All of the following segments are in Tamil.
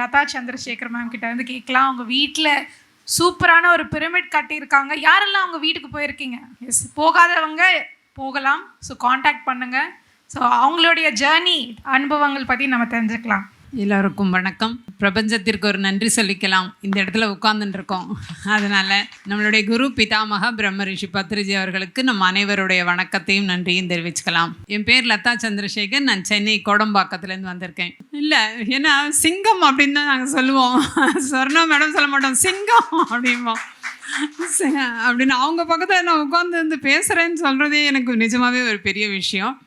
லதா சந்திரசேகர் மேம் கிட்ட வந்து கேட்கலாம். அவங்க வீட்டில் சூப்பரான ஒரு பிரமிட் கட்டியிருக்காங்க. யாரெல்லாம் அவங்க வீட்டுக்கு போயிருக்கீங்க? எஸ் போகாதவங்க போகலாம். ஸோ காண்டாக்ட் பண்ணுங்கள் ஸோ அவங்களுடைய ஜேர்னி அனுபவங்கள் பற்றி நம்ம தெரிஞ்சுக்கலாம். எல்லோருக்கும் வணக்கம். பிரபஞ்சத்திற்கு ஒரு நன்றி சொல்லிக்கலாம். இந்த இடத்துல உட்கார்ந்துட்டு அதனால் நம்மளுடைய குரு பிதாமக பிரம்ம ரிஷி பத்ரிஜி அவர்களுக்கு நம் அனைவருடைய வணக்கத்தையும் நன்றியும் தெரிவிச்சுக்கலாம். என் பேர் லதா சந்திரசேகர். நான் சென்னை கோடம்பாக்கத்துலேருந்து வந்திருக்கேன். இல்லை ஏன்னா சிங்கம் அப்படின்னு தான் நாங்கள் சொல்லுவோம். சொர்ணா மேடம் சொல்ல மாட்டோம். சிங்கம் அப்படிம்போம். அப்படின்னு அவங்க பக்கத்தில் நான் உட்காந்து வந்து பேசுகிறேன்னு சொல்கிறதே எனக்கு நிஜமாகவே ஒரு பெரிய விஷயம்.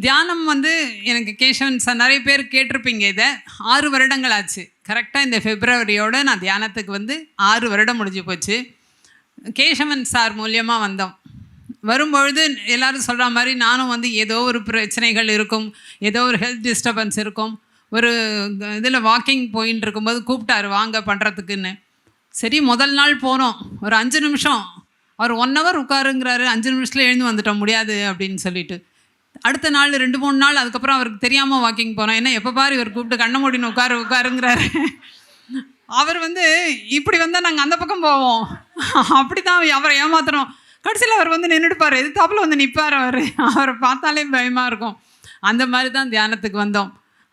தியானம் வந்து எனக்கு கேஷவன் சார் நிறைய பேர் கேட்டிருப்பீங்க இதை. ஆறு வருடங்கள் ஆச்சு கரெக்டாக இந்த ஃபெப்ரவரியோடு நான் தியானத்துக்கு வந்து ஆறு வருடம் முடிஞ்சு போச்சு. கேஷவன் சார் மூலியமாக வந்தோம். வரும்பொழுது எல்லோரும் சொல்கிற மாதிரி நானும் வந்து ஏதோ ஒரு பிரச்சனைகள் இருக்கும். ஏதோ ஒரு ஹெல்த் டிஸ்டர்பன்ஸ் இருக்கும். ஒரு இதில் வாக்கிங் போயின்னு இருக்கும்போது கூப்பிட்டாரு வாங்க பண்ணுறதுக்குன்னு சரி முதல் நாள் போனோம். ஒரு அஞ்சு நிமிஷம். அவர் ஒன் ஹவர் உட்காருங்கிறாரு. அஞ்சு நிமிஷத்தில் எழுந்து வந்துட்டோம். முடியாது அப்படின்னு சொல்லிட்டு. அடுத்த நாள் ரெண்டு மூணு நாள் அதுக்கப்புறம் அவருக்கு தெரியாமல் வாக்கிங் போனோம் ஏன்னா எப்போ பாரு இவர் கூப்பிட்டு கண்ண மூடின்னு உட்காரு உட்காருங்கிறாரு. அவர் வந்து இப்படி வந்தால் நாங்கள் அந்த பக்கம் போவோம். அப்படி தான் அவரை ஏமாத்துறோம். கடைசியில் அவர் வந்து நின்றுடுப்பார் எதிர்த்தாப்புல வந்து நிற்பார் அவர். அவரை பார்த்தாலே பயமாக இருக்கும். அந்த மாதிரி தான் தியானத்துக்கு வந்தோம்.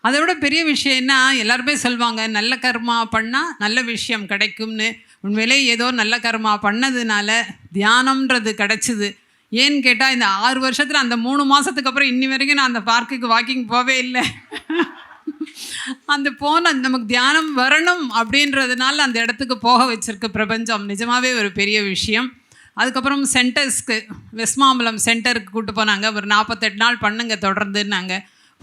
அதை விட பெரிய விஷயம் என்ன எல்லாருமே சொல்லுவாங்க நல்ல கர்மா பண்ணால் நல்ல விஷயம் கிடைக்கும்னு. உண்மையிலே ஏதோ நல்ல கர்மா பண்ணதுனால தியானம்ன்றது கிடச்சிது. ஏன்னு கேட்டால் இந்த ஆறு வருஷத்தில் அந்த மூணு மாதத்துக்கு அப்புறம் இன்னி வரைக்கும் நான் அந்த பார்க்குக்கு வாக்கிங் போவே இல்லை. அந்த போன நமக்கு தியானம் வரணும் அப்படின்றதுனால அந்த இடத்துக்கு போக வச்சிருக்கு பிரபஞ்சம் நிஜமாகவே ஒரு பெரிய விஷயம். அதுக்கப்புறம் சென்டர்ஸ்க்கு வெஸ்மாம்பலம் சென்டருக்கு கூப்பிட்டு போனாங்க. ஒரு நாற்பத்தெட்டு நாள் பண்ணுங்க தொடர்ந்துன்னாங்க.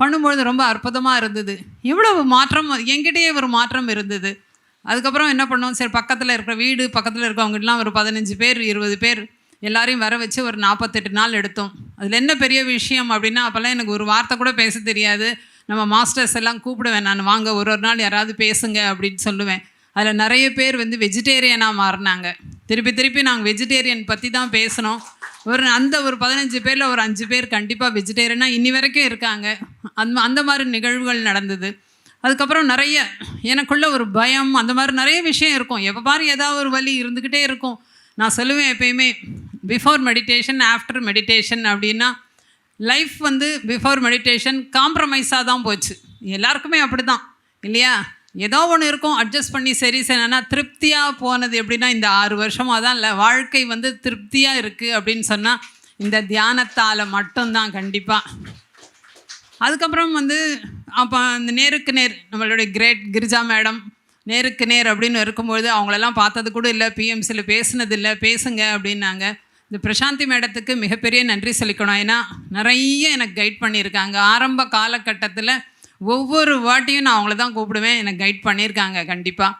பண்ணும்பொழுது ரொம்ப அற்புதமாக இருந்தது. இவ்வளவு மாற்றம் என்கிட்டயே ஒரு மாற்றம் இருந்தது. அதுக்கப்புறம் என்ன பண்ணோம்? சரி பக்கத்தில் இருக்கிற வீடு பக்கத்தில் இருக்கிறவங்கலாம் ஒரு பதினஞ்சு பேர் இருபது பேர் எல்லாரையும் வர வச்சு ஒரு நாற்பத்தெட்டு நாள் எடுத்தோம். அதில் என்ன பெரிய விஷயம் அப்படின்னா அப்போல்லாம் எனக்கு ஒரு வார்த்தை கூட பேச தெரியாது. நம்ம மாஸ்டர்ஸ் எல்லாம் கூப்பிடுவேன் நான் வாங்க ஒரு ஒரு நாள் யாராவது பேசுங்க அப்படின்னு சொல்லுவேன். அதில் நிறைய பேர் வந்து வெஜிடேரியனாக மாறினாங்க. திருப்பி திருப்பி நாங்கள் வெஜிடேரியன் பற்றி தான் பேசினோம். ஒரு அந்த ஒரு பதினஞ்சு பேரில் ஒரு அஞ்சு பேர் கண்டிப்பாக வெஜிடேரியனாக இன்னி வரைக்கும் இருக்காங்க. அந்த அந்த மாதிரி நிகழ்வுகள் நடந்தது. அதுக்கப்புறம் நிறைய எனக்குள்ள ஒரு பயம் அந்த மாதிரி நிறைய விஷயம் இருக்கும். எப்போ பாரு ஏதாவது ஒரு வழி இருந்துக்கிட்டே இருக்கும். நான் சொல்லுவேன் எப்பயுமே பிஃபோர் மெடிடேஷன் ஆஃப்டர் மெடிடேஷன் அப்படின்னா லைஃப் வந்து பிஃபோர் மெடிடேஷன் காம்ப்ரமைஸாக தான் போச்சு. எல்லாருக்குமே அப்படி தான் இல்லையா? ஏதோ ஒன்று இருக்கும் அட்ஜஸ்ட் பண்ணி சரி சரினா திருப்தியாக போனது எப்படின்னா இந்த ஆறு வருஷமாக தான் இல்லை வாழ்க்கை வந்து திருப்தியாக இருக்குது அப்படின்னு சொன்னால் இந்த தியானத்தால் மட்டும்தான் கண்டிப்பாக அதுக்கப்புறம் வந்து அப்போ அந்த நேருக்கு நேர் நம்மளுடைய கிரேட் கிரிஜா மேடம் நேருக்கு நேர் அப்படின்னு இருக்கும்பொழுது அவங்களெல்லாம் பார்த்தது கூட இல்லை பிஎம்சியில் பேசுனது இல்லை பேசுங்க அப்படின்னாங்க. இந்த பிரசாந்தி மேடத்துக்கு மிகப்பெரிய நன்றி சொல்லிக்கணும் ஏன்னா நிறைய எனக்கு கைட் பண்ணியிருக்காங்க. ஆரம்ப காலகட்டத்தில் ஒவ்வொரு வாட்டியும் நான் அவங்கள தான் கூப்பிடுவேன். எனக்கு கைட் பண்ணியிருக்காங்க கண்டிப்பாக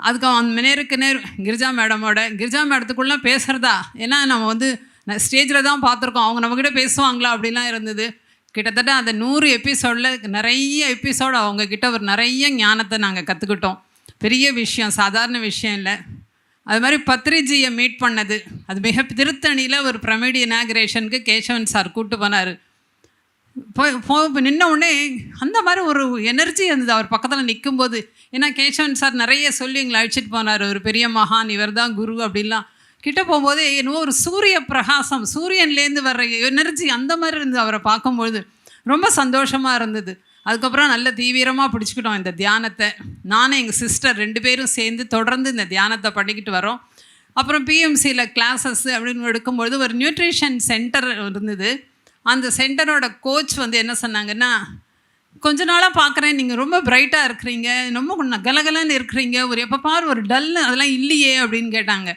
அதுக்கு அந்த நேருக்கு நேர் கிரிஜா மேடமோட கிரிஜா மேடத்துக்குள்ளே பேசுகிறதா ஏன்னா நம்ம வந்து ஸ்டேஜில் தான் பார்த்துருக்கோம். அவங்க நம்மக்கிட்ட பேசுவாங்களா? அப்படிலாம் இருந்தது. கிட்டத்தட்ட அந்த நூறு எபிசோடில் நிறைய எபிசோடு அவங்கக்கிட்ட ஒரு நிறைய ஞானத்தை நாங்கள் கற்றுக்கிட்டோம் பெரிய விஷயம் சாதாரண விஷயம் இல்லை. அது மாதிரி பத்ரிஜியை மீட் பண்ணது. அது மிக திருத்தணியில் ஒரு பிரமிடி இனாகிரேஷனுக்கு கேசவன் சார் கூப்பிட்டு போனார். போய் போ நின்ன உடனே அந்த மாதிரி ஒரு எனர்ஜி இருந்தது. அவர் பக்கத்தில் நிற்கும்போது ஏன்னா கேசவன் சார் நிறைய சொல்லி எங்களை அழைச்சிட்டு போனார். ஒரு பெரிய மகான் இவர் தான் குரு அப்படிலாம் கிட்ட போகும்போதே என்னவோ ஒரு சூரிய பிரகாசம் சூரியன்லேருந்து வர்ற எனர்ஜி அந்த மாதிரி இருந்தது அவரை பார்க்கும்பொழுது. ரொம்ப சந்தோஷமாக இருந்தது. அதுக்கப்புறம் நல்ல தீவிரமாக பிடிச்சிக்கிட்டோம் இந்த தியானத்தை. நானும் எங்கள் சிஸ்டர் ரெண்டு பேரும் சேர்ந்து தொடர்ந்து இந்த தியானத்தை பண்ணிக்கிட்டு வரோம். அப்புறம் பிஎம்சியில் கிளாஸஸ் அப்படின்னு எடுக்கும்பொழுது ஒரு நியூட்ரிஷன் சென்டர் இருந்தது. அந்த சென்டரோட கோச் வந்து என்ன சொன்னாங்கன்னா கொஞ்ச நாளாக பார்க்குறேன் நீங்கள் ரொம்ப பிரைட்டாக இருக்கிறீங்க ரொம்ப கொஞ்சம் கலகலன்னு இருக்கிறீங்க ஒரு எப்போ பார் ஒரு டல் அதெல்லாம் இல்லையே அப்படின்னு கேட்டாங்க.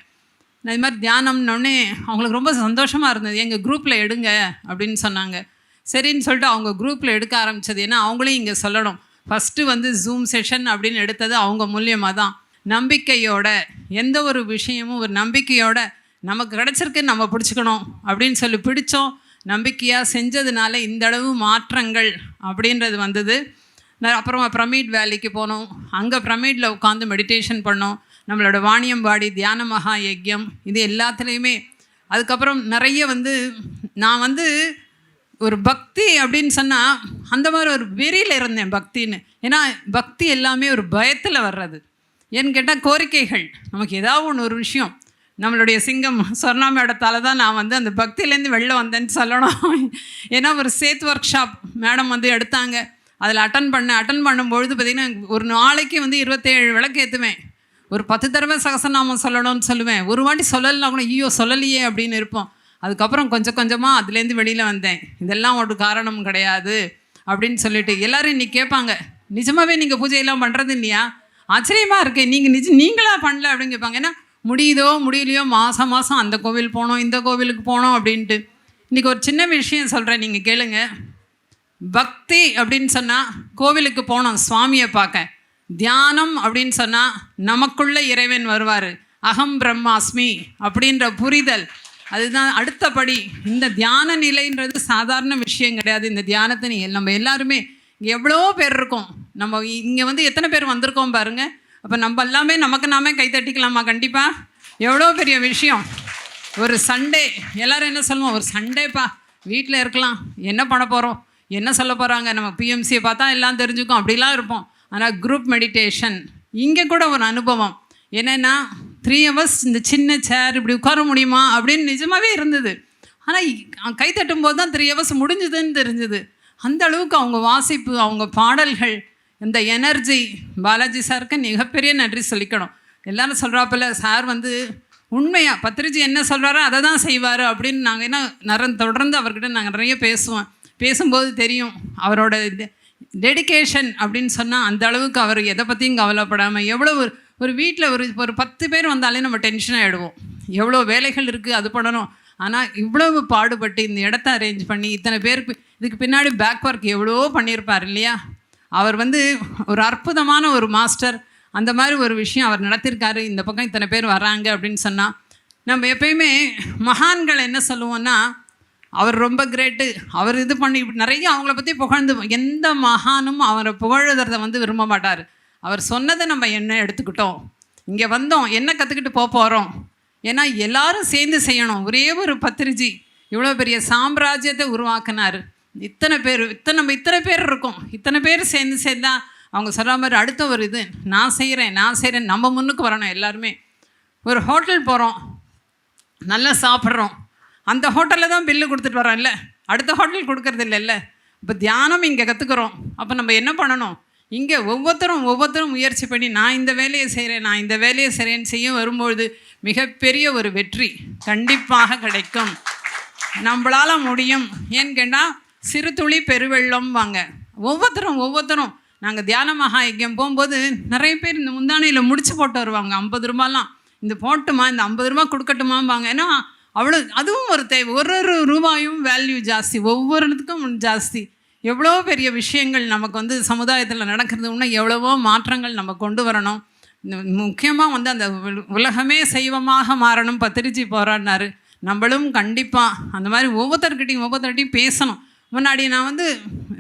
நான் இது மாதிரி தியானம்னோடனே அவங்களுக்கு ரொம்ப சந்தோஷமாக இருந்தது. எங்கள் குரூப்பில் எடுங்க அப்படின்னு சொன்னாங்க. சரின்னு சொல்லிட்டு அவங்க குரூப்பில் எடுக்க ஆரம்பித்தது ஏன்னா அவங்களையும் இங்கே சொல்லணும். ஃபஸ்ட்டு வந்து ஜூம் செஷன் அப்படின்னு எடுத்தது அவங்க மூலியமாக தான். நம்பிக்கையோட எந்த ஒரு விஷயமும் ஒரு நம்பிக்கையோட நமக்கு கிடச்சிருக்கு நம்ம பிடிச்சிக்கணும் அப்படின்னு சொல்லி பிடிச்சோம். நம்பிக்கையாக செஞ்சதுனால இந்த அளவு மாற்றங்கள் அப்படின்றது வந்தது. அப்புறமா பிரமிட் வேலிக்கு போனோம். அங்கே பிரமிடில் உட்காந்து மெடிடேஷன் பண்ணோம். நம்மளோட வாணியம்பாடி தியான மகா யஜ்யம் இது எல்லாத்துலேயுமே. அதுக்கப்புறம் நிறைய வந்து நான் வந்து ஒரு பக்தி அப்படின்னு சொன்னால் அந்த மாதிரி ஒரு வெறியில் இருந்தேன் பக்தின்னு. ஏன்னா பக்தி எல்லாமே ஒரு பயத்தில் வர்றது. ஏன்னு கேட்டால் கோரிக்கைகள். நமக்கு ஏதாவது ஒன்று ஒரு விஷயம். நம்மளுடைய சிங்கம் சொர்ணா மேடத்தால் தான் நான் வந்து அந்த பக்தியிலேருந்து வெளில வந்தேன்னு சொல்லணும். ஏன்னா ஒரு சேத் ஒர்க் ஷாப் மேடம் வந்து எடுத்தாங்க. அதில் அட்டன் பண்ணேன் அட்டன் பண்ணும்பொழுது பார்த்திங்கன்னா ஒரு நாளைக்கு வந்து இருபத்தேழு விளக்கு ஏற்றுவேன் ஒரு பத்து தடவை சகசநாமம் சொல்லணும்னு சொல்லுவேன். ஒரு வாட்டி சொல்லலைன்னா கூட ஐயோ சொல்லலையே அப்படின்னு இருப்போம். அதுக்கப்புறம் கொஞ்சம் கொஞ்சமாக அதுலேருந்து வெளியில் வந்தேன். இதெல்லாம் ஒரு காரணம் கிடையாது அப்படின்னு சொல்லிட்டு எல்லாரும் இன்னைக்கு கேட்பாங்க நிஜமாகவே நீங்கள் பூஜையெல்லாம் பண்ணுறது இல்லையா? ஆச்சரியமாக இருக்கு நீங்கள் நிஜ நீங்களா பண்ணல? அப்படின்னு கேட்பாங்க. ஏன்னா முடியுதோ முடியலையோ மாதம் மாதம் அந்த கோவில் போனோம் இந்த கோவிலுக்கு போனோம் அப்படின்ட்டு. இன்றைக்கி ஒரு சின்ன விஷயம் சொல்கிறேன் நீங்கள் கேளுங்க. பக்தி அப்படின்னு சொன்னால் கோவிலுக்கு போனோம் சுவாமியை பார்க்க. தியானம் அப்படின்னு சொன்னால் நமக்குள்ள இறைவன் வருவார். அகம் பிரம்மாஸ்மி அப்படின்ற புரிதல். அதுதான் அடுத்தபடி இந்த தியான நிலைன்றது சாதாரண விஷயம் கிடையாது. இந்த தியானத்தை நீ நம்ம எல்லாருமே இங்கே எவ்வளோ பேர் இருக்கோம். நம்ம இங்கே வந்து எத்தனை பேர் வந்திருக்கோம் பாருங்க. அப்போ நம்ம எல்லாமே நமக்கு நாமே கை தட்டிக்கலாமா? கண்டிப்பாக எவ்வளோ பெரிய விஷயம். ஒரு சண்டே எல்லோரும் என்ன சொல்லுவோம்? ஒரு சண்டேப்பா வீட்டில் இருக்கலாம். என்ன பண்ண போகிறோம் என்ன சொல்ல போகிறாங்க நம்ம பிஎம்சியை பார்த்தா எல்லாம் தெரிஞ்சுக்கும். அப்படிலாம் இருப்போம். ஆனால் குரூப் மெடிடேஷன் இங்கே கூட ஒரு அனுபவம். என்னென்னா த்ரீ ஹவர்ஸ் இந்த சின்ன சேர் இப்படி உட்கார முடியுமா அப்படின்னு நிஜமாகவே இருந்தது. ஆனால் கை தட்டும் போது தான் த்ரீ ஹவர்ஸ் முடிஞ்சுதுன்னு தெரிஞ்சுது. அந்த அளவுக்கு அவங்க வாசிப்பு அவங்க பாடல்கள் இந்த எனர்ஜி பாலாஜி சாருக்கு மிகப்பெரிய நன்றி சொல்லிக்கணும். எல்லாரும் சொல்கிறாப்பில் சார் வந்து உண்மையாக பத்திரிஜி என்ன சொல்கிறாரோ அதை தான் செய்வார் அப்படின்னு நாங்கள் என்ன நிற தொடர்ந்து அவர்கிட்ட நாங்கள் நிறைய பேசுவோம். பேசும்போது தெரியும் அவரோட டெடிகேஷன் அப்படின்னு சொன்னால் அந்த அளவுக்கு அவர் எதை பற்றியும் கவலைப்படாமல் எவ்வளோ ஒரு வீட்டில் ஒரு ஒரு பத்து பேர் வந்தாலே நம்ம டென்ஷன் ஆகிடுவோம் எவ்வளோ வேலைகள் இருக்குது அது பண்ணணும். ஆனால் இவ்வளவு பாடுபட்டு இந்த இடத்த அரேஞ்ச் பண்ணி இத்தனை பேருக்கு இதுக்கு பின்னாடி பேக் ஒர்க் எவ்வளோ பண்ணியிருப்பார் இல்லையா? அவர் வந்து ஒரு அற்புதமான ஒரு மாஸ்டர் அந்த மாதிரி ஒரு விஷயம் அவர் நடத்தியிருக்காரு இந்த பக்கம் இத்தனை பேர் வராங்க அப்படின்னு சொன்னால் நம்ம எப்பயுமே மகான்கள் என்ன சொல்லுவோன்னா அவர் ரொம்ப கிரேட்டு அவர் இது பண்ணி நிறைய அவங்கள பற்றி புகழ்ந்து எந்த மகானும் அவரை புகழுறத வந்து விரும்ப மாட்டார். அவர் சொன்னதை நம்ம என்ன எடுத்துக்கிட்டோம்? இங்கே வந்தோம் என்ன கற்றுக்கிட்டு போக போகிறோம் ஏன்னா எல்லாரும் சேர்ந்து செய்யணும். ஒரே ஒரு பத்திரிஜி இவ்வளோ பெரிய சாம்ராஜ்யத்தை உருவாக்கினார். இத்தனை பேர் இத்தனை நம்ம இத்தனை பேர் இருக்கோம். இத்தனை பேர் சேர்ந்து சேர்ந்தா அவங்க சொல்கிற மாதிரி அடுத்த ஒரு இது நான் செய்கிறேன் நான் செய்கிறேன் நம்ம முன்னுக்கு வரணும் எல்லாருமே. ஒரு ஹோட்டல் போகிறோம் நல்லா சாப்பிட்றோம். அந்த ஹோட்டலில் தான் பில்லு கொடுத்துட்டு வரோம்ல. அடுத்த ஹோட்டல் கொடுக்கறது இல்லைல்ல இப்போ தியானம் இங்கே கற்றுக்குறோம் அப்போ நம்ம என்ன பண்ணணும்? இங்கே ஒவ்வொருத்தரும் ஒவ்வொருத்தரும் முயற்சி பண்ணி நான் இந்த வேலையை செய்கிறேன் நான் இந்த வேலையை செய்கிறேன்னு செய்ய வரும்பொழுது மிகப்பெரிய ஒரு வெற்றி கண்டிப்பாக கிடைக்கும். நம்மளால் முடியும். ஏன்னு கேட்டால் சிறு துளி பெருவெள்ளம் வாங்க. ஒவ்வொருத்தரும் ஒவ்வொருத்தரும். நாங்கள் தியான மகா யஜ்யம் போகும்போது நிறைய பேர் இந்த முந்தானையில் முடிச்சு போட்டு வருவாங்க. ஐம்பது ரூபாலாம். இந்த போட்டுமா இந்த ஐம்பது ரூபா கொடுக்கட்டுமாம்பாங்க. ஏன்னா அவ்வளோ அதுவும் ஒரு தேவை. ஒரு ஒரு ரூபாயும் வேல்யூ ஜாஸ்தி. ஒவ்வொருத்துக்கும் ஜாஸ்தி. எவ்வளோ பெரிய விஷயங்கள் நமக்கு வந்து சமுதாயத்தில் நடக்கிறது இன்னும் எவ்வளவோ மாற்றங்கள் நம்ம கொண்டு வரணும். முக்கியமாக வந்து அந்த உலகமே சைவமாக மாறணும் பத்திரிச்சு போராடினாரு. நம்மளும் கண்டிப்பாக அந்த மாதிரி ஒவ்வொருத்தர்கிட்டையும் ஒவ்வொருத்தர்கிட்டையும் பேசணும். முன்னாடி நான் வந்து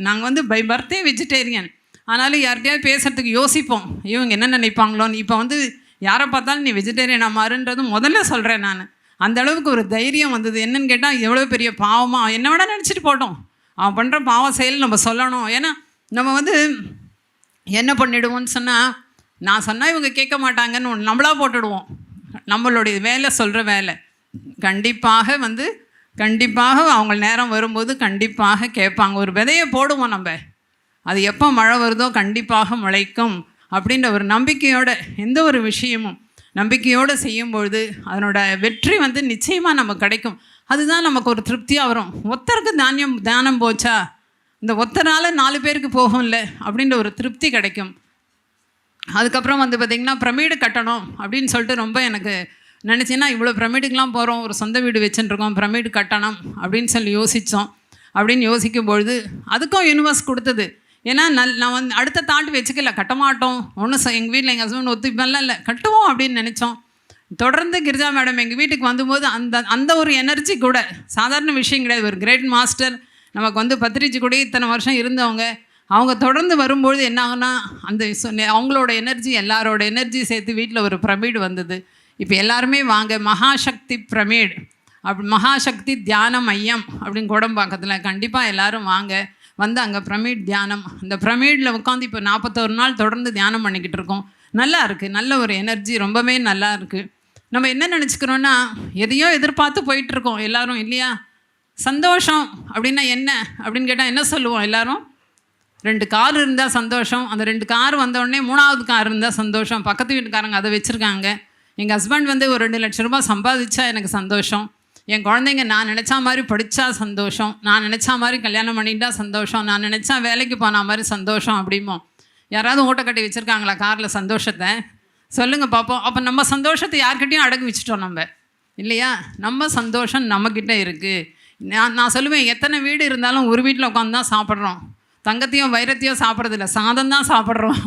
நாங்கள் வந்து பை பர்த்தே வெஜிடேரியன் ஆனாலும் யார்கிட்டயாவது பேசுகிறதுக்கு யோசிப்போம். இவங்க என்ன நினைப்பாங்களோன்னு. இப்போ வந்து யாரை பார்த்தாலும் நீ வெஜிடேரியனாக மாறுன்றது முதல்ல சொல்கிறேன் நான். அந்த அளவுக்கு ஒரு தைரியம் வந்தது. என்னன்னு கேட்டால் எவ்வளோ பெரிய பாவமாக என்ன விட நினச்சிட்டு போட்டோம். அவன் பண்ணுற பாவ செயல் நம்ம சொல்லணும். ஏன்னா நம்ம வந்து என்ன பண்ணிடுவோம்னு சொன்னால் நான் சொன்னால் இவங்க கேட்க மாட்டாங்கன்னு ஒன்று நம்மளாக போட்டுடுவோம். நம்மளுடைய வேலை சொல்கிற வேலை. கண்டிப்பாக வந்து கண்டிப்பாக அவங்க நேரம் வரும்போது கண்டிப்பாக கேட்பாங்க. ஒரு விதையை போடுவோம் நம்ம. அது எப்போ மழை வருதோ கண்டிப்பாக முளைக்கும் அப்படின்ற ஒரு நம்பிக்கையோட எந்த ஒரு விஷயமும் நம்பிக்கையோடு செய்யும்பொழுது அதனோட வெற்றி வந்து நிச்சயமாக நமக்கு கிடைக்கும். அதுதான் நமக்கு ஒரு திருப்தியாக வரும். ஒத்தருக்கு தானியம் தானம் போச்சா? இந்த ஒத்தனால நாலு பேருக்கு போகும்ல அப்படின்ற ஒரு திருப்தி கிடைக்கும். அதுக்கப்புறம் வந்து பார்த்திங்கன்னா பிரமிடு கட்டணும் அப்படின்னு சொல்லிட்டு ரொம்ப எனக்கு நினச்சேன்னா இவ்வளோ பிரமிடுக்கெலாம் போகிறோம் ஒரு சொந்த வீடு வச்சுட்டுருக்கோம் பிரமிடு கட்டணும் அப்படின்னு சொல்லி யோசித்தோம் அப்படின்னு யோசிக்கும் பொழுது அதுக்கும் யூனிவர்ஸ் கொடுத்தது. ஏன்னா நல் நான் வந்து அடுத்த தாட்டு வச்சுக்கல கட்ட மாட்டோம். ஒன்றும் எங்கள் வீட்டில் எங்கள் ஹஸ்பண்ட் ஒத்துப்பெல்லாம் இல்லை கட்டுவோம் அப்படின்னு நினச்சோம். தொடர்ந்து கிரிஜா மேடம் எங்கள் வீட்டுக்கு வந்தபோது அந்த அந்த ஒரு எனர்ஜி கூட சாதாரண விஷயம் கிடையாது. ஒரு கிரேட் மாஸ்டர் நமக்கு வந்து பத்திரிச்சு கூட இத்தனை வருஷம் இருந்தவங்க. அவங்க தொடர்ந்து வரும்பொழுது என்ன ஆகுனா அந்த அவங்களோட எனர்ஜி எல்லாரோட எனர்ஜி சேர்த்து வீட்டில் ஒரு பிரமிடு வந்தது. இப்போ எல்லாருமே வாங்க மகாசக்தி பிரமிடு. அப்படி மகாசக்தி தியான மையம் அப்படின்னு கோடம்பாக்கத்தில் கண்டிப்பாக எல்லாரும் வாங்க. வந்து அங்கே பிரமிட் தியானம். அந்த பிரமிடில் உட்காந்து இப்போ நாற்பத்தோரு நாள் தொடர்ந்து தியானம் பண்ணிக்கிட்டு இருக்கோம். நல்லா இருக்குது நல்ல ஒரு எனர்ஜி ரொம்பவே நல்லா இருக்குது நம்ம என்ன நினச்சிக்கிறோன்னா எதையோ எதிர்பார்த்து போயிட்டுருக்கோம் எல்லோரும் இல்லையா? சந்தோஷம் அப்படின்னா என்ன? அப்படின்னு கேட்டால் என்ன சொல்லுவோம் எல்லோரும்? ரெண்டு கார் இருந்தால் சந்தோஷம். அந்த ரெண்டு கார் வந்தோடனே மூணாவது கார் இருந்தால் சந்தோஷம். பக்கத்து வீட்டுக்காரங்க அதை வச்சுருக்காங்க. எங்கள் ஹஸ்பண்ட் வந்து ஒரு ரெண்டு லட்ச ரூபாய் சம்பாதிச்சா எனக்கு சந்தோஷம். என் குழந்தைங்க நான் நினச்சா மாதிரி படித்தா சந்தோஷம். நான் நினச்சா மாதிரி கல்யாணம் பண்ணிட்டா சந்தோஷம். நான் நினச்சா வேலைக்கு போன மாதிரி சந்தோஷம் அப்படிமோ யாராவது ஓட்டை கட்டி வச்சுருக்காங்களா காரில் சந்தோஷத்தை? சொல்லுங்கள் பார்ப்போம் அப்போ நம்ம சந்தோஷத்தை யார்கிட்டையும் அடகு வச்சுட்டோம் நம்ம. இல்லையா? நம்ம சந்தோஷம் நம்மக்கிட்ட இருக்குது நான் நான் சொல்லுவேன் எத்தனை வீடு இருந்தாலும் ஒரு வீட்டில் உட்காந்து தான் சாப்பிட்றோம். தங்கத்தையும் வைரத்தையும் சாப்பிட்றதில்ல. சாதம் தான் சாப்பிட்றோம்.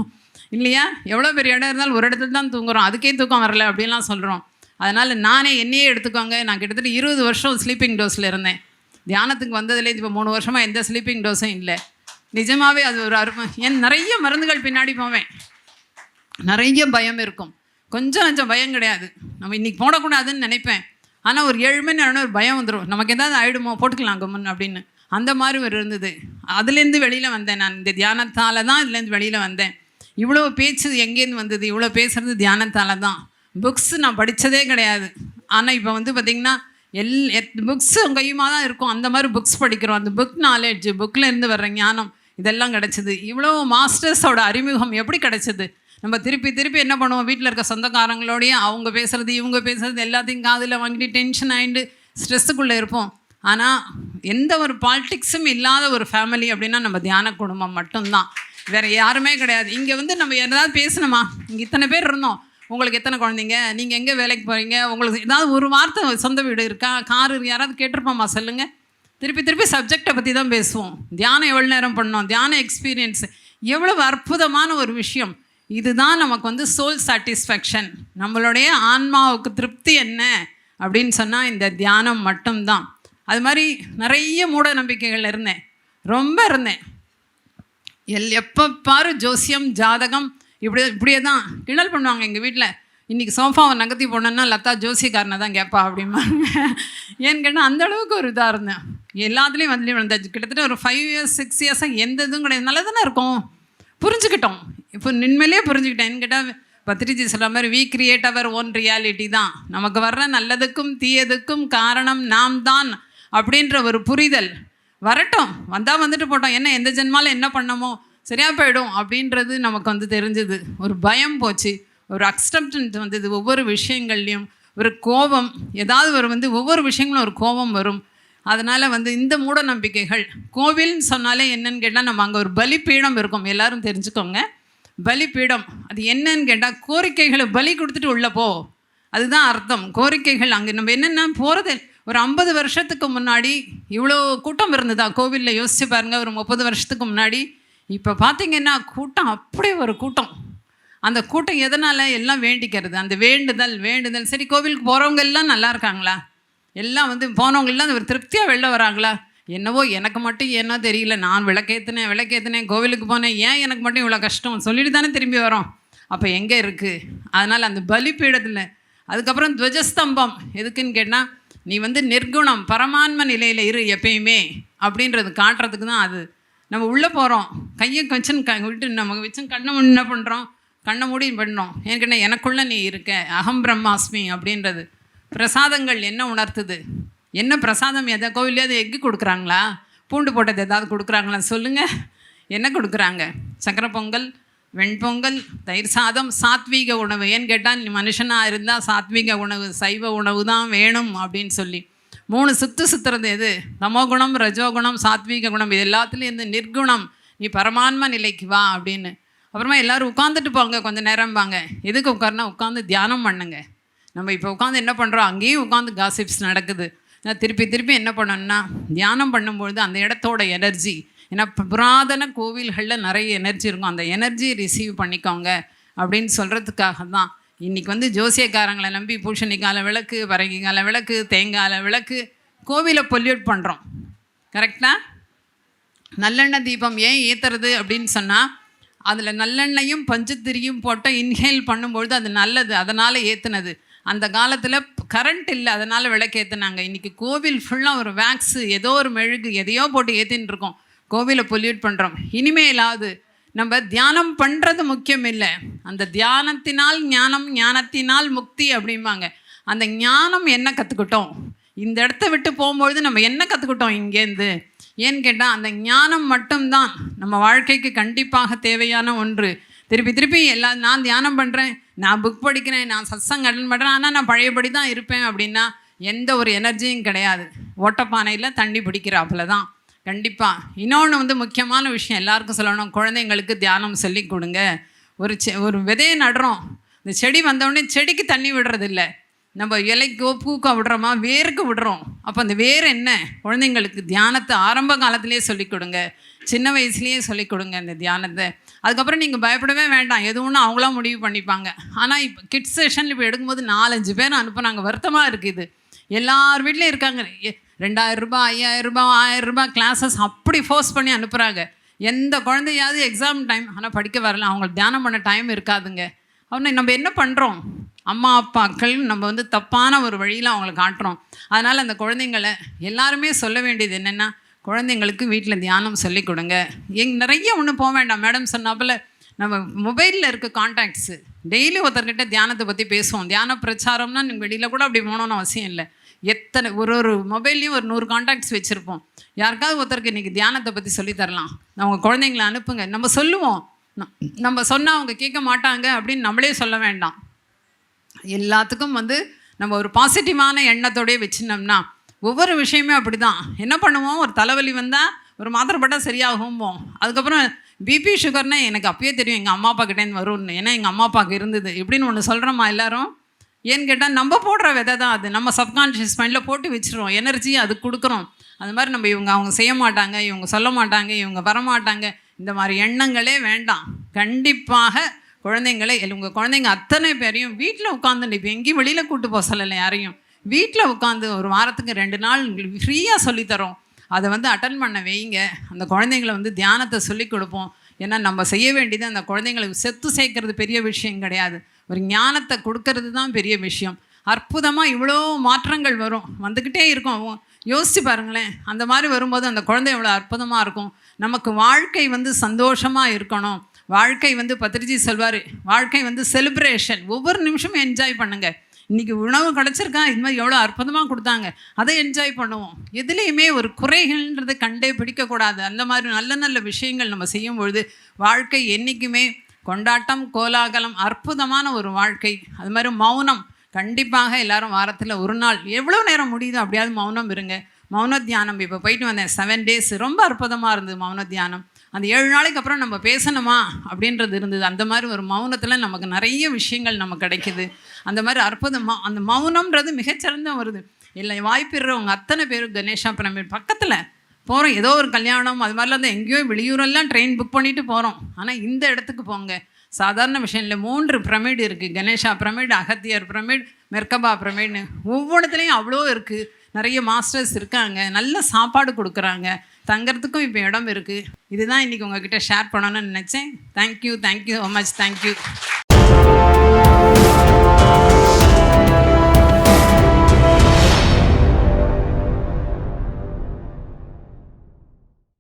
இல்லையா? எவ்வளோ பெரிய இடம் இருந்தாலும் ஒரு இடத்துல தான் தூங்குறோம். அதுக்கே தூக்கம் வரல அப்படின்லாம் சொல்கிறோம் அதனால் நானே என்னையே எடுத்துக்கோங்க. நான் கிட்டத்தட்ட இருபது வருஷம் ஸ்லீப்பிங் டோஸில் இருந்தேன். தியானத்துக்கு வந்ததுலேருந்து இப்போ மூணு வருஷமாக எந்த ஸ்லீப்பிங் டோஸும் இல்லை. நிஜமாகவே அது ஒரு அருமை. என் நிறைய மருந்துகள் பின்னாடி போவேன். நிறைய பயம் இருக்கும். கொஞ்சம் கொஞ்சம் பயம் கிடையாது. நம்ம இன்னைக்கு போடக்கூடாதுன்னு நினைப்பேன். ஆனால் ஒரு ஏழு மணி நேரம் ஒரு பயம் வந்துடும் நமக்கு எதாவது ஆகிடுமோ போட்டுக்கலாம் கம்மன் அப்படின்னு. அந்த மாதிரி ஒரு இருந்தது. அதுலேருந்து வெளியில் வந்தேன் நான். இந்த தியானத்தால் தான் இதுலேருந்து வெளியில் வந்தேன். இவ்வளோ பேச்சு எங்கேருந்து வந்தது? இவ்வளோ பேசுறது தியானத்தால் தான் புக்ஸ் நான் படித்ததே கிடையாது. ஆனால் இப்போ வந்து பார்த்திங்கன்னா எல் எத் புக்ஸ் கையுமா தான் இருக்கும். அந்த மாதிரி புக்ஸ் படிக்கிறோம். அந்த புக் நாலேஜ் புக்கில் இருந்து வர்ற ஞானம் இதெல்லாம் கிடச்சிது. இவ்வளோ மாஸ்டர்ஸோட அறிமுகம் எப்படி கிடச்சிது? நம்ம திருப்பி திருப்பி என்ன பண்ணுவோம்? வீட்டில் இருக்க சொந்தக்காரங்களோடய அவங்க பேசுகிறது இவங்க பேசுகிறது எல்லாத்தையும் காதில் வாங்கிட்டு டென்ஷன் ஆகிட்டு ஸ்ட்ரெஸ்ஸுக்குள்ளே இருப்போம். ஆனால் எந்த ஒரு பாலிட்டிக்ஸும் இல்லாத ஒரு ஃபேமிலி அப்படின்னா நம்ம தியான குடும்பம் மட்டும்தான். வேறு யாருமே கிடையாது. இங்கே வந்து நம்ம ஏதாவது பேசணுமா? இங்கே இத்தனை பேர் இருந்தோம். உங்களுக்கு எத்தனை குழந்தைங்க? நீங்கள் எங்கே வேலைக்கு போகிறீங்க உங்களுக்கு ஏதாவது ஒரு வார்த்தை சொந்த வீடு இருக்கா? கார் யாராவது கேட்டிருப்போம்மா சொல்லுங்கள் திருப்பி திருப்பி சப்ஜெக்டை பற்றி தான் பேசுவோம். தியானம் எவ்வளோ நேரம் பண்ணோம்? தியான எக்ஸ்பீரியன்ஸ் எவ்வளோ அற்புதமான ஒரு விஷயம். இதுதான் நமக்கு வந்து சோல் சாட்டிஸ்ஃபேக்ஷன் நம்மளுடைய ஆன்மாவுக்கு திருப்தி என்ன அப்படின்னு சொன்னால் இந்த தியானம் மட்டும்தான். அது மாதிரி நிறைய மூட நம்பிக்கைகள் இருந்தேன். ரொம்ப இருந்தேன். எல் எப்போ பாரு ஜோசியம் ஜாதகம் இப்படி இப்படியே தான் கிண்டல் பண்ணுவாங்க எங்கள் வீட்டில் இன்றைக்கி சோஃபாவை நகர்த்தி போனோன்னா லதா ஜோசியக்காரனை தான் கேட்பா அப்படிம்பாங்க. ஏன்னு கேட்டால் அந்த அளவுக்கு ஒரு இதாக இருந்தேன். எல்லாத்துலேயும் வந்துலேயும் வந்தாச்சு கிட்டத்தட்ட ஒரு ஃபைவ் இயர்ஸ் சிக்ஸ் இயர்ஸாக எந்த இதுவும் கிடையாது. நல்லா தானே இருக்கும். புரிஞ்சுக்கிட்டோம். இப்போ நின்மையிலே புரிஞ்சுக்கிட்டேன். கேட்டால் பத்ரிஜி சொல்கிற மாதிரி we create our own reality தான். நமக்கு வர்ற நல்லதுக்கும் தீயதுக்கும் காரணம் நாம் தான் அப்படின்ற ஒரு புரிதல். வரட்டும். வந்தால் வந்துட்டு போட்டோம். என்ன எந்த ஜென்மாவில் என்ன பண்ணமோ சரியாக போயிடும் அப்படின்றது நமக்கு வந்து தெரிஞ்சது. ஒரு பயம் போச்சு. ஒரு அக்செப்டன்ஸ் வந்தது. ஒவ்வொரு விஷயங்கள்லையும் ஒரு கோபம். ஏதாவது ஒரு வந்து ஒவ்வொரு விஷயங்களும் ஒரு கோபம் வரும். அதனால் வந்து இந்த மூட நம்பிக்கைகள் கோவில்னு சொன்னாலே என்னன்னு கேட்டால் நம்ம அங்கே ஒரு பலிப்பீடம் இருக்கும். எல்லாரும் தெரிஞ்சுக்கோங்க. பலிப்பீடம் அது என்னன்னு கேட்டால் கோரிக்கைகளை பலி கொடுத்துட்டு உள்ளே போ. அதுதான் அர்த்தம். கோரிக்கைகள் அங்கே நம்ம என்னென்ன போகிறது ஒரு ஐம்பது வருஷத்துக்கு முன்னாடி இவ்வளோ கூட்டம் இருந்ததா? கோவிலில் யோசிச்சு பாருங்க ஒரு முப்பது வருஷத்துக்கு முன்னாடி. இப்போ பார்த்தீங்கன்னா கூட்டம் அப்படியே ஒரு கூட்டம். அந்த கூட்டம் எதனால் எல்லாம் வேண்டிக்கிறது? அந்த வேண்டுதல் வேண்டுதல். சரி கோவிலுக்கு போகிறவங்க எல்லாம் நல்லா இருக்காங்களா? எல்லாம் வந்து போனவங்கெல்லாம் ஒரு திருப்தியாக வெளில வராங்களா? என்னவோ எனக்கு மட்டும் என்ன தெரியல. நான் விளக்கேற்றினேன் விளக்கேற்றினேன் கோவிலுக்கு போனேன். ஏன் எனக்கு மட்டும் இவ்வளோ கஷ்டம்? சொல்லிட்டு தானே திரும்பி வரோம். அப்போ எங்கே இருக்குது அதனால் அந்த பலிப்பீடத்தில் அதுக்கப்புறம் துவஜஸ்தம்பம். எதுக்குன்னு கேட்டால் நீ வந்து நிர்குணம் பரமான்ம நிலையில் இரு எப்பயுமே அப்படின்றது காட்டுறதுக்கு தான் அது. நம்ம உள்ளே போகிறோம் கையை வச்சுன்னு க விட்டு நம்ம வச்சு கண்ணை என்ன பண்ணுறோம் கண்ணை மூடி பண்ணுறோம் கேட்டால் எனக்குள்ளே நீ இருக்க. அகம் பிரம்மாஸ்மி அப்படின்றது. பிரசாதங்கள் என்ன உணர்த்துது? என்ன பிரசாதம் எதை கோவிலையாவது எக்கு கொடுக்குறாங்களா? பூண்டு போட்டது ஏதாவது கொடுக்குறாங்களா? சொல்லுங்கள் என்ன கொடுக்குறாங்க? சக்கரை பொங்கல் வெண்பொங்கல் தயிர் சாதம் சாத்வீக உணவு. ஏன்னு கேட்டால் நீ மனுஷனாக இருந்தால் சாத்வீக உணவு சைவ உணவு தான் வேணும் அப்படின்னு சொல்லி. மூணு சுத்து சுத்துறது எது? தமோகுணம் ரஜோகுணம் சாத்வீக குணம். இது எல்லாத்துலேயும் இருந்து நிர்குணம். நீ பரமான்ம நிலைக்கு வா அப்படின்னு. அப்புறமா எல்லாரும் உட்காந்துட்டு போங்க. கொஞ்சம் நேரம் வாங்க. எதுக்கு உட்காருனா உட்காந்து தியானம் பண்ணுங்கள் நம்ம இப்போ உட்காந்து என்ன பண்ணுறோம் அங்கேயும் உட்காந்து காசிப்ஸ் நடக்குது. நான் திருப்பி திருப்பி என்ன பண்ணணும்னா தியானம் பண்ணும்பொழுது அந்த இடத்தோட எனர்ஜி ஏன்னா புராதன கோவில்களில் நிறைய எனர்ஜி இருக்கும். அந்த எனர்ஜியை ரிசீவ் பண்ணிக்கோங்க அப்படின்னு சொல்கிறதுக்காக தான் இன்றைக்கி வந்து ஜோசியக்காரங்களை நம்பி பூஷணிக்கால விளக்கு பரங்கிக்கால விளக்கு தேங்கால விளக்கு கோவிலை பொல்யூட் பண்ணுறோம் கரெக்டாக நல்லெண்ணெய் தீபம் ஏன் ஏற்றுறது அப்படின்னு சொன்னால் அதில் நல்லெண்ணெயும் பஞ்சுத்திரியும் போட்டு இன்ஹேல் பண்ணும்பொழுது அது நல்லது. அதனால் ஏற்றுனது அந்த காலத்தில் கரண்ட் இல்லை அதனால் விளக்கு ஏற்றுனாங்க இன்றைக்கி கோவில் ஃபுல்லாக ஒரு வேக்ஸு ஏதோ ஒரு மெழுகு எதையோ போட்டு ஏற்றின்னு இருக்கோம். கோவிலை பொல்யூட் பண்ணுறோம் இனிமேலாவது நம்ம தியானம் பண்ணுறது முக்கியம் இல்லை. அந்த தியானத்தினால் ஞானம் ஞானத்தினால் முக்தி அப்படிம்பாங்க. அந்த ஞானம் என்ன கற்றுக்கிட்டோம் இந்த இடத்த விட்டு போகும்பொழுது நம்ம என்ன கற்றுக்கிட்டோம் இங்கேருந்து ஏன்னு கேட்டால் அந்த ஞானம் மட்டும்தான் நம்ம வாழ்க்கைக்கு கண்டிப்பாக தேவையான ஒன்று. திருப்பி திருப்பி எல்லா நான் தியானம் பண்ணுறேன் நான் புக் படிக்கிறேன் நான் சத்சங் அட்டன் பண்ணுறேன் ஆனால் நான் பழையபடி தான் இருப்பேன் அப்படின்னா எந்த ஒரு எனர்ஜியும் கிடையாது. ஓட்டப்பானையில் தண்ணி பிடிக்கிறாப்புல தான். கண்டிப்பாக இன்னொன்று வந்து முக்கியமான விஷயம் எல்லாருக்கும் சொல்லணும். குழந்தைங்களுக்கு தியானம் சொல்லி கொடுங்க. ஒரு செ ஒரு விதையை நடுறோம். இந்த செடி வந்தவுடனே செடிக்கு தண்ணி விடுறதில்ல. நம்ம இலைக்கோ பூக்கோ விடுறோமா? வேருக்கு விடுறோம். அப்போ அந்த வேர் என்ன? குழந்தைங்களுக்கு தியானத்தை ஆரம்ப காலத்திலேயே சொல்லிக் கொடுங்க. சின்ன வயசுலேயே சொல்லிக் கொடுங்க இந்த தியானத்தை. அதுக்கப்புறம் நீங்கள் பயப்படவே வேண்டாம். எது ஒன்று அவங்களாம் முடிவு பண்ணிப்பாங்க. ஆனால் இப்போ கிட்ஸ் செஷனில் இப்போ எடுக்கும்போது நாலஞ்சு பேர் அனுப்புனாங்க. வருத்தமாக இருக்குது எல்லார் வீட்லேயும் இருக்காங்க. ரெண்டாயிரம் ரூபாய் ஐயாயிரம் ரூபாய் ஆயிரம் ரூபாய் கிளாஸஸ் அப்படி ஃபோர்ஸ் பண்ணி அனுப்புகிறாங்க எந்த குழந்தையாவது எக்ஸாம் டைம் ஆனால் படிக்க வரல. அவங்களுக்கு தியானம் பண்ண டைம் இருக்காதுங்க. அவனை நம்ம என்ன பண்ணுறோம் அம்மா அப்பாக்கள் நம்ம வந்து தப்பான ஒரு வழியில் அவங்களை காட்டுறோம். அதனால் அந்த குழந்தைங்களை எல்லாருமே சொல்ல வேண்டியது என்னென்னா குழந்தைங்களுக்கு வீட்டில் தியானம் சொல்லிக் கொடுங்க. எங் நிறைய ஒன்று போக வேண்டாம். மேடம் சொன்னாப்பில் நம்ம மொபைலில் இருக்க காண்டாக்ட்ஸு டெய்லி ஒருத்தர்கிட்ட தியானத்தை பற்றி பேசுவோம். தியான பிரச்சாரம்னா நீங்கள் வெளியில் கூட அப்படி போகணுன்னு அவசியம் இல்லை. எத்தனை ஒரு ஒரு மொபைல்லையும் ஒரு நூறு காண்டாக்ட்ஸ் வச்சுருப்போம். யாருக்காவது ஒருத்தருக்கு இன்றைக்கி தியானத்தை பற்றி சொல்லித்தரலாம் அவங்க குழந்தைங்கள அனுப்புங்க. நம்ம சொல்லுவோம். நம்ம சொன்னால் அவங்க கேட்க மாட்டாங்க அப்படின்னு நம்மளே சொல்ல வேண்டாம். எல்லாத்துக்கும் வந்து நம்ம ஒரு பாசிட்டிவான எண்ணத்தோடயே வச்சுனோம்னா ஒவ்வொரு விஷயமே அப்படி தான் என்ன பண்ணுவோம்? ஒரு தலைவலி வந்தால் ஒரு மாத்திரை போட்டால் சரியாகும்போம் அதுக்கப்புறம் பிபி சுகர்னா எனக்கு அப்பயே தெரியும் எங்கள் அம்மா அப்பா கிட்டேருந்து வரும்னு. ஏன்னா எங்கள் அம்மா அப்பாவுக்கு இருந்தது. இப்படின்னு ஒன்று சொல்கிறோமா எல்லாரும்? ஏன்னு கேட்டால் நம்ம போடுற விதை தான் அது. நம்ம சப்கான்ஷியஸ் மைண்டில் போட்டு வச்சுருவோம். எனர்ஜி அது கொடுக்குறோம். அது மாதிரி நம்ம இவங்க அவங்க செய்ய மாட்டாங்க இவங்க சொல்ல மாட்டாங்க இவங்க வரமாட்டாங்க. இந்த மாதிரி எண்ணங்களே வேண்டாம். கண்டிப்பாக குழந்தைங்களை உங்கள் குழந்தைங்க அத்தனை பேரையும் வீட்டில் உட்காந்து இப்போ எங்கேயும் வெளியில் கூட்டு போக சொல்லலை யாரையும். வீட்டில் உட்காந்து ஒரு வாரத்துக்கு ரெண்டு நாள் உங்களுக்கு ஃப்ரீயாக சொல்லித்தரோம் அதை வந்து அட்டன் பண்ண வைங்க. அந்த குழந்தைங்களை வந்து தியானத்தை சொல்லி கொடுப்போம். ஏன்னா நம்ம செய்ய வேண்டியது அந்த குழந்தைங்களுக்கு செத்து சேர்க்கறது பெரிய விஷயம் கிடையாது. ஒரு ஞானத்தை கொடுக்கறது தான் பெரிய விஷயம். அற்புதமாக இவ்வளோ மாற்றங்கள் வரும். வந்துக்கிட்டே இருக்கும். யோசிச்சு பாருங்களேன். அந்த மாதிரி வரும்போது அந்த குழந்தை எவ்வளோ அற்புதமாக இருக்கும். நமக்கு வாழ்க்கை வந்து சந்தோஷமாக இருக்கணும். வாழ்க்கை வந்து பத்திரிஜி சொல்வார். வாழ்க்கை வந்து செலிப்ரேஷன் ஒவ்வொரு நிமிஷமும் என்ஜாய் பண்ணுங்கள் இன்றைக்கி உணவு கிடச்சிருக்கா? இது மாதிரி எவ்வளோ அற்புதமாக கொடுத்தாங்க. அதை என்ஜாய் பண்ணுவோம். எதுலேயுமே ஒரு குறைகள்ன்றதை கண்டே பிடிக்கக்கூடாது. அந்த மாதிரி நல்ல நல்ல விஷயங்கள் நம்ம செய்யும் பொழுது வாழ்க்கை என்றைக்குமே கொண்டாட்டம் கோலாகலம் அற்புதமான ஒரு வாழ்க்கை. அது மாதிரி மௌனம். கண்டிப்பாக எல்லாரும் வாரத்தில் ஒரு நாள். எவ்வளோ நேரம் முடியுதோ அப்படியாவது மௌனம் இருங்க. மௌன தியானம். இப்போ போயிட்டு வந்தேன். செவன் டேஸ் ரொம்ப அற்புதமாக இருந்தது மௌன தியானம். அந்த ஏழு நாளைக்கு அப்புறம் நம்ம பேசணுமா? அப்படின்றது இருந்தது. அந்த மாதிரி ஒரு மௌனத்தில் நமக்கு நிறைய விஷயங்கள் நமக்கு கிடைக்குது. அந்த மாதிரி அற்புதமாக அந்த மௌனம்ன்றது மிகச்சிறந்த வருது இல்லை வாய்ப்பிடுறவங்க அத்தனை பேரும் கணேஷா பிரமிட் பக்கத்தில் போகிறோம் ஏதோ ஒரு கல்யாணம் அது மாதிரிலாம் தான் எங்கேயோ வெளியூரெல்லாம் ட்ரெயின் புக் பண்ணிட்டு போகிறோம் ஆனால் இந்த இடத்துக்கு போங்க. சாதாரண விஷயம் இல்லை. மூன்று பிரமிடு இருக்குது Ganesha pyramid Agathiyar pyramid merkaba பிரமிட்னு ஒவ்வொன்றத்துலேயும் அவ்வளோ இருக்குது நிறைய மாஸ்டர்ஸ் இருக்காங்க. நல்ல சாப்பாடு கொடுக்குறாங்க. தங்கிறதுக்கும் இப்போ இடம் இருக்குது இதுதான் இன்றைக்கி உங்ககிட்ட ஷேர் பண்ணணும்னு நினச்சேன். Thank you thank you so much thank you